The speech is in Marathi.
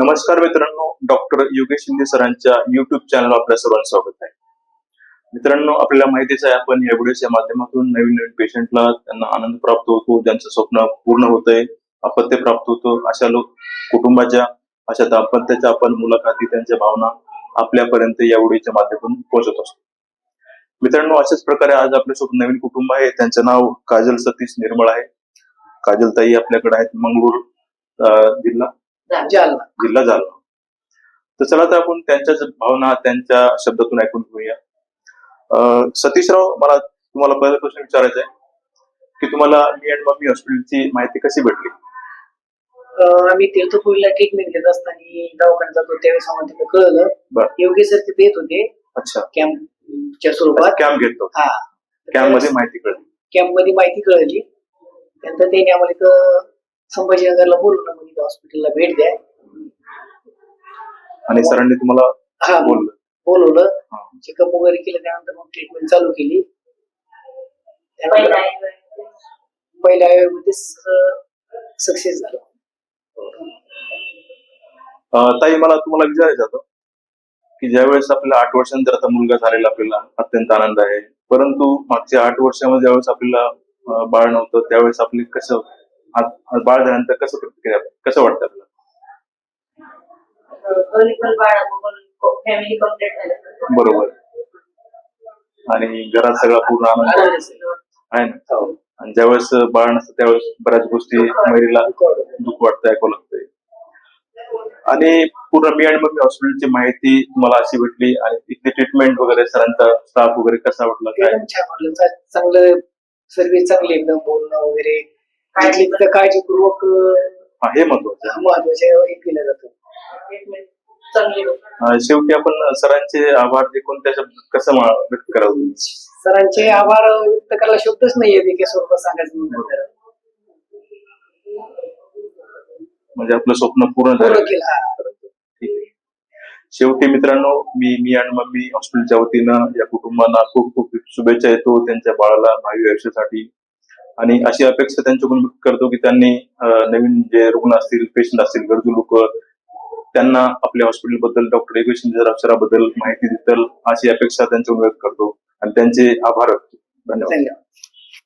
नमस्कार मित्रांनो डॉक्टर योगेश शिंदे सरांच्या युट्यूब चॅनल आपल्या सर्वांचं स्वागत आहे. मित्रांनो आपल्याला माहितीच आहे आपण या व्हिडिओच्या माध्यमातून नवीन नवीन पेशंटला त्यांना आनंद प्राप्त होतो ज्यांचं स्वप्न पूर्ण होतंय अपत्य प्राप्त होतं अशा लोक कुटुंबाच्या अशा दाम्पत्याच्या आपण मुलाखती त्यांच्या भावना आपल्यापर्यंत या व्हिडिओच्या माध्यमातून पोहोचत असतो. मित्रांनो अशाच प्रकारे आज आपल्यासोबत नवीन कुटुंब आहे त्यांचं नाव काजल सतीश निर्मळ आहे. काजल ताई आपल्याकडे आहेत मंगळूर जिल्हा. जालना. जिल्हा जालना. तर चला तर आपण त्यांच्याच भावना त्यांच्या शब्दातून ऐकून घेऊया. सतीशराव मला तुम्हाला पहिला प्रश्न विचारायचा आहे की तुम्हाला मी अँड मम्मी हॉस्पिटलची माहिती कशी भेटली? आम्ही तीर्थपुरीला ट्रीटमेंट घेत असताना दवाखान्यात जातो त्यावेळेस आम्हाला तिथे कळलं. योग्य सर तिथे येत होते. अच्छा. कॅम्पच्या स्वरूपात कॅम्प घेतो हा. कॅम्पमध्ये माहिती कळली. कॅम्पमध्ये माहिती कळली. त्यानंतर त्यांनी आम्हाला संभाजीनगरला बोलवलं म्हणजे हॉस्पिटलला भेट द्या. आणि सरांनी तुम्हाला हा बोललं. बोलवलं. चेकअप वगैरे केलं त्यानंतर मग ट्रीटमेंट चालू केली. पहिल्या वेळेमध्ये सक्सेस झालं. अं, ताई मला तुम्हाला विचारायचं होतं की ज्यावेळेस आपल्याला आठ वर्षानंतर आता मुलगा झालेला आपल्याला अत्यंत आनंद आहे परंतु मागच्या आठ वर्षामध्ये ज्यावेळेस आपल्याला बाळ नव्हतं त्यावेळेस आपली कसं बाळ झाल्यानंतर कसं प्रतिक्रिया कसं वाटतं झालं बरोबर. आणि घरात सगळा पूर्ण आनंद. आहे ना? आणि ज्यावेळेस बाळ नसतं त्यावेळेस बऱ्याच गोष्टी महिलेला दुःख वाटतं ऐकावं लागतंय. आणि पूर्ण मी आणि मम्मी हॉस्पिटलची माहिती तुम्हाला अशी भेटली. आणि तिथली ट्रीटमेंट वगैरे सरांचा स्टाफ वगैरे कसा वाटला काय? चांगलं सर्व्हिस चांगली एकदम बोलणं वगैरे. काळजी काळजीपूर्वक हा, महत्वाचं आहे. महत्त्वाचे हे केलं जातं. शेवटी आपण सरांचे आभार जे कोणत्या शब्द कसं व्यक्त करावं? सरांचे आभार व्यक्त करायला शब्दच नाहीये स्वरूपात सांगायचं. म्हणजे आपलं स्वप्न पूर्ण झालं. शेवटी मित्रांनो मी मी आणि मम्मी हॉस्पिटलच्या वतीनं या कुटुंबांना खूप खूप शुभेच्छा येतो त्यांच्या बाळाला भावी आयुष्यासाठी. आणि अशी अपेक्षा त्यांच्याकडून करतो की त्यांनी नवीन जे रुग्ण असतील पेशंट असतील गरजू लोक त्यांना आपल्या हॉस्पिटलबद्दल डॉक्टर योगेश अक्षराबद्दल माहिती देतील अशी अपेक्षा त्यांच्याकडून व्यक्त करतो. आणि त्यांचे आभार. धन्यवाद.